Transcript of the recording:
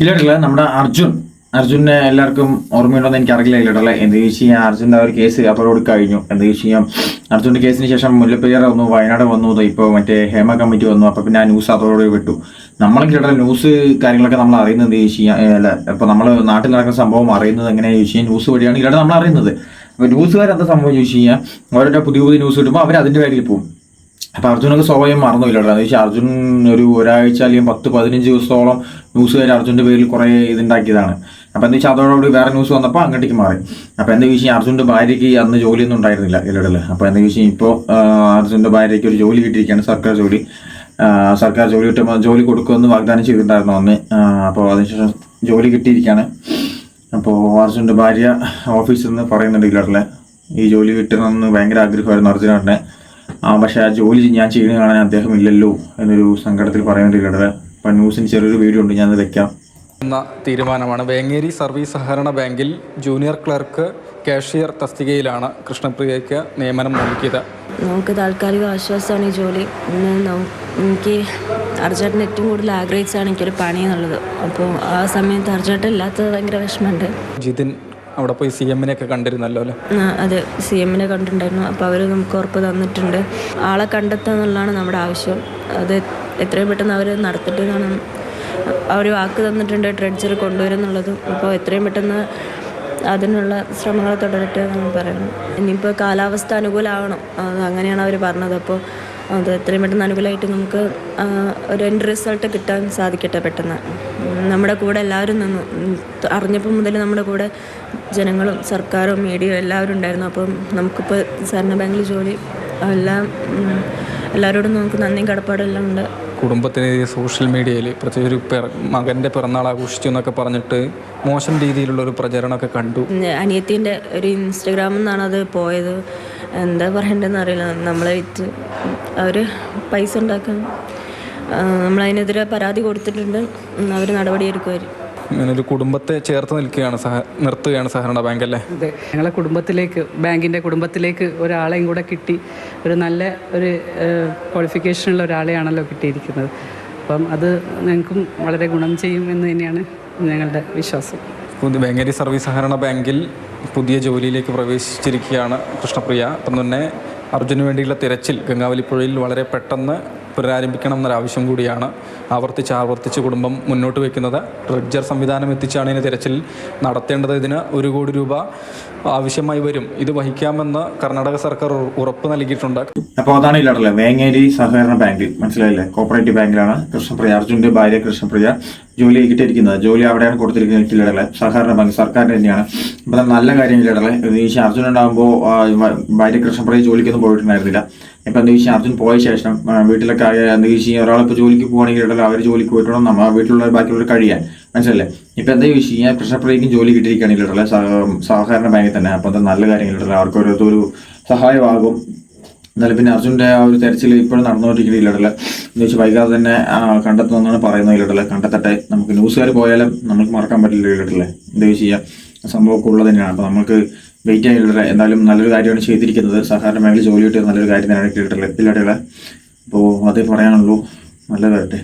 ഇല്ലട്ടില്ല നമ്മുടെ അർജുൻ. അർജുനെ എല്ലാവർക്കും ഓർമ്മയുണ്ടോന്ന് എനിക്ക് അറിയില്ല ഇല്ലട്ടല്ലേ എന്ത് ചോദിച്ചു കഴിഞ്ഞാൽ അർജുന്റെ ഒരു കേസ് അപ്ലോഡ് കഴിഞ്ഞു. എന്ത് ചോദിച്ചു കഴിഞ്ഞാൽ അർജുന്റെ കേസിന് ശേഷം മുല്ലപ്പെരിയാർ വന്നു വയനാട് വന്നു ഇപ്പോൾ മറ്റേ ഹേമ കമ്മിറ്റി വന്നു അപ്പോൾ പിന്നെ ആ ന്യൂസ് അതോടെ വിട്ടു. നമ്മളെ ഇല്ലട്ടെ ന്യൂസ് കാര്യങ്ങളൊക്കെ നമ്മൾ അറിയുന്നത് ചോദിച്ചു അല്ല ഇപ്പോൾ നമ്മൾ നാട്ടിൽ നടക്കുന്ന സംഭവം അറിയുന്നത് എങ്ങനെ ചോദിച്ചു കഴിഞ്ഞാൽ ന്യൂസ് വഴിയാണ് ഇല്ലട്ടെ നമ്മൾ അറിയുന്നത്. അപ്പോൾ ന്യൂസുകാർ എന്താ സംഭവം ചോദിച്ചു കഴിഞ്ഞാൽ ഓരോരോ പുതിയ പുതിയ ന്യൂസ് കിട്ടുമ്പോൾ അവർ അതിന്റെ പേരിൽ പോകും. അപ്പൊ അർജുനൊക്കെ സ്വാഭാവികം എന്ന് വെച്ചാൽ അർജുൻ ഒരു ഒരാഴ്ച അല്ലെങ്കിൽ പത്ത് പതിനഞ്ച് ദിവസത്തോളം ന്യൂസുകാർ അർജുന്റെ പേരിൽ കുറെ ഇതുണ്ടാക്കിയതാണ്. അപ്പൊ എന്താ വെച്ചാൽ അതോടുകൂടി വേറെ ന്യൂസ് വന്നപ്പോൾ അങ്ങോട്ടേക്ക് മാറി. അപ്പൊ എന്താ വെച്ചാൽ അർജുന്റെ ഭാര്യയ്ക്ക് അന്ന് ജോലിയൊന്നും ഉണ്ടായിരുന്നില്ല ഇല്ലടൽ അപ്പോൾ എന്താ വെച്ചാൽ ഇപ്പോൾ അർജുന്റെ ഭാര്യയ്ക്ക് ഒരു ജോലി കിട്ടിയിരിക്കുകയാണ് സർക്കാർ ജോലി. സർക്കാർ ജോലി കിട്ടുമ്പോൾ ജോലി കൊടുക്കുമെന്ന് വാഗ്ദാനം ചെയ്തിട്ടുണ്ടായിരുന്നു അന്ന്. അപ്പോൾ അതിനുശേഷം ജോലി കിട്ടിയിരിക്കുകയാണ്. അപ്പോൾ അർജുന്റെ ഭാര്യ ഓഫീസിൽ നിന്ന് പറയുന്നുണ്ട് ഇല്ലടല്ലേ ഈ ജോലി കിട്ടണമെന്ന് ഭയങ്കര ആഗ്രഹമായിരുന്നു അർജുനേട്ടനെ. പക്ഷെ ആ ജോലി ഞാൻ ചെയ്യുന്നത് കാണാൻ അദ്ദേഹം ഇല്ലല്ലോ എന്നൊരു സങ്കടത്തിൽ പറയുന്നുണ്ട് അപ്പം ന്യൂസിന് ചെറിയൊരു വീഡിയോ ഉണ്ട് ഞാനത് വെക്കാം. എന്ന തീരുമാനമാണ്. വേങ്ങേരി സർവീസ് സഹകരണ ബാങ്കിൽ ജൂനിയർ ക്ലർക്ക് കാഷ്യർ തസ്തികയിലാണ് കൃഷ്ണപ്രിയയ്ക്ക് നിയമനം നൽകിയത്. നമുക്ക് താൽക്കാലിക ആശ്വാസമാണ് ഈ ജോലി. എനിക്ക് അർജേട്ടൻ ഏറ്റവും കൂടുതൽ ആഗ്രഹിച്ചാണ് എനിക്കൊരു പണി എന്നുള്ളത്. അപ്പോൾ ആ സമയത്ത് അർജേട്ടൻ ഇല്ലാത്തത് ഭയങ്കര വിഷമമുണ്ട്. ജിതിൻ അവിടെ പോയി സി എമ്മിനെയൊക്കെ കണ്ടിരുന്നല്ലോ അല്ലേ? അതെ. സി എമ്മിനെ കണ്ടിട്ടുണ്ടായിരുന്നു. അപ്പോൾ അവർ നമുക്ക് ഉറപ്പ് തന്നിട്ടുണ്ട്. ആളെ കണ്ടെത്തുക എന്നുള്ളതാണ് നമ്മുടെ ആവശ്യം. അത് എത്രയും പെട്ടെന്ന് അവർ നടത്തിട്ട് അവർ വാക്ക് തന്നിട്ടുണ്ട് ട്രെഡ്ജർ കൊണ്ടുവരുന്നുള്ളതും അപ്പോൾ എത്രയും പെട്ടെന്ന് അതിനുള്ള ശ്രമങ്ങൾ തുടരട്ടെ എന്നാണ് പറയുന്നത്. ഇനിയിപ്പോൾ കാലാവസ്ഥ അനുകൂലമാവണം അങ്ങനെയാണ് അവർ പറഞ്ഞത്. അപ്പോൾ അത് എത്രയും പെട്ടെന്ന് അനുകൂലമായിട്ട് നമുക്ക് ഒരു എൻഡ് റിസൾട്ട് കിട്ടാൻ സാധിക്കട്ടെ പെട്ടെന്ന്. നമ്മുടെ കൂടെ എല്ലാവരും നിന്നു അറിഞ്ഞപ്പം അറിഞ്ഞപ്പോൾ മുതൽ നമ്മുടെ കൂടെ ജനങ്ങളും സർക്കാരും മീഡിയയും എല്ലാവരും ഉണ്ടായിരുന്നു. അപ്പം നമുക്കിപ്പോൾ സഹകരണ ബാങ്കിൽ ജോലി എല്ലാം എല്ലാവരോടും നമുക്ക് നന്ദിയും കടപ്പാടെല്ലാം ഉണ്ട്. കുടുംബത്തിന് സോഷ്യൽ മീഡിയയിൽ പ്രത്യേകിച്ച് ഒരു മകന്റെ പിറന്നാൾ ആഘോഷിച്ചു എന്നൊക്കെ പറഞ്ഞിട്ട് മോശം രീതിയിലുള്ള ഒരു പ്രചരണമൊക്കെ കണ്ടു. അനിയത്തിന്റെ ഒരു ഇൻസ്റ്റഗ്രാമിൽ നിന്നാണ് അത് പോയത്. എന്താ പറയണ്ടെന്ന് അറിയില്ല. നമ്മളെ വിറ്റ് അവർ പൈസ ഉണ്ടാക്കാൻ നമ്മളതിനെതിരെ പരാതി കൊടുത്തിട്ടുണ്ട്. അവർ നടപടിയെടുക്കുമായിരിക്കും. ഇങ്ങനെ ഒരു കുടുംബത്തെ ചേർത്ത് നിൽക്കുകയാണ് സഹ നിർത്തുകയാണ് സഹകരണ ബാങ്ക് അല്ലേ? അതെ. ഞങ്ങളെ കുടുംബത്തിലേക്ക് ബാങ്കിന്റെ കുടുംബത്തിലേക്ക് ഒരാളെയും കൂടെ കിട്ടി. ഒരു നല്ല ഒരു ക്വാളിഫിക്കേഷനുള്ള ഒരാളെയാണല്ലോ കിട്ടിയിരിക്കുന്നത്. അപ്പം അത് ഞങ്ങൾക്കും വളരെ ഗുണം ചെയ്യും എന്ന് തന്നെയാണ് ഞങ്ങളുടെ വിശ്വാസം. വേങ്ങേരി സർവീസ് സഹകരണ ബാങ്കിൽ പുതിയ ജോലിയിലേക്ക് പ്രവേശിച്ചിരിക്കുകയാണ് കൃഷ്ണപ്രിയ. അപ്പം തന്നെ അർജുന് വേണ്ടിയുള്ള തിരച്ചിൽ ഗംഗാവലിപ്പുഴയിൽ വളരെ പെട്ടെന്ന് പുനരാരംഭിക്കണം എന്നൊരാവശ്യം കൂടിയാണ് ആവർത്തിച്ച് ആവർത്തിച്ച് കുടുംബം മുന്നോട്ട് വയ്ക്കുന്നത്. ഡ്രഡ്ജർ സംവിധാനം എത്തിച്ചാണ് ഇതിന് തിരച്ചിൽ നടത്തേണ്ടത്. ഇതിന് ഒരു കോടി രൂപ ആവശ്യമായി വരും. ഇത് വഹിക്കാമെന്ന് കർണാടക സർക്കാർ ഉറപ്പ് നൽകിയിട്ടുണ്ട്. അപ്പോൾ അതാണ് ഇല്ലടല്ലേ വേങ്ങേരി സഹകരണ ബാങ്കിൽ. മനസ്സിലായില്ലേ? കോപ്പറേറ്റീവ് ബാങ്കിലാണ് കൃഷ്ണപ്രിയ അർജുന്റെ ഭാര്യ കൃഷ്ണപ്രിയ. ജോലി കിട്ടിയിരിക്കുന്നത്. ജോലി അവിടെയാണ് കൊടുത്തിരിക്കുന്നത് ഇല്ലടല്ലേ സഹകരണ ബാങ്ക് സർക്കാരിന്റെ തന്നെയാണ്. ഇപ്പം നല്ല കാര്യം ഇടകളെ എന്ന് വെച്ചാൽ അർജുൻ ഉണ്ടാകുമ്പോൾ ഭാര്യ കൃഷ്ണപ്രിയ ജോലിക്കൊന്നും പോയിട്ടുണ്ടായിരുന്നില്ല. ഇപ്പം എന്താ അർജുൻ പോയ ശേഷം വീട്ടിലൊക്കെ എന്താ വെച്ചാൽ ഒരാളിപ്പോൾ ജോലിക്ക് പോകണമെങ്കിൽ ഇടകൾ അവർ ജോലിക്ക് പോയിട്ടുണ്ടോ നമ്മൾ വീട്ടിലുള്ള ബാക്കിയുള്ളവർ കഴിയാൻ. മനസ്സിലല്ലേ? ഇപ്പം എന്താ വെച്ച് കഴിഞ്ഞാൽ കൃഷ്ണപ്രിയക്കും ജോലി കിട്ടിയിരിക്കുകയാണ് ഇടകളെ സഹകരണ ബാങ്കിൽ തന്നെ. അപ്പോൾ അത് നല്ല കാര്യങ്ങൾ ഇല്ലടല്ലേ അവർക്ക് ഓരോരുത്തർ സഹായമാകും. എന്നാലും പിന്നെ അർജുന്റെ ആ ഒരു തെരച്ചിൽ ഇപ്പോഴും നടന്നുകൊണ്ടിരിക്കുന്നില്ലടല്ല എന്ന് വെച്ചാൽ വൈകാതെ തന്നെ കണ്ടെത്തുമെന്നാണ് പറയുന്നത് ഇല്ലട്ടല്ലേ കണ്ടെത്തട്ടെ. നമുക്ക് ന്യൂസുകാർ പോയാലും നമുക്ക് മറക്കാൻ പറ്റില്ല ഇല്ലട്ടല്ലേ എന്താ ചെയ്യാം? സംഭവമൊക്കെ ഉള്ളത് തന്നെയാണ്. അപ്പോൾ നമുക്ക് വെയിറ്റ് ചെയ്യാനില്ല എന്തായാലും നല്ലൊരു കാര്യമാണ് ചെയ്തിരിക്കുന്നത്. സഹകരണ മേഖല ജോലി കിട്ടിയത് നല്ലൊരു കാര്യം തന്നെയാണ് കേട്ടിട്ടുള്ളത് ഇല്ലട്ടല്ലേ അപ്പോൾ അതേ പറയാനുള്ളൂ. നല്ലതായിട്ട്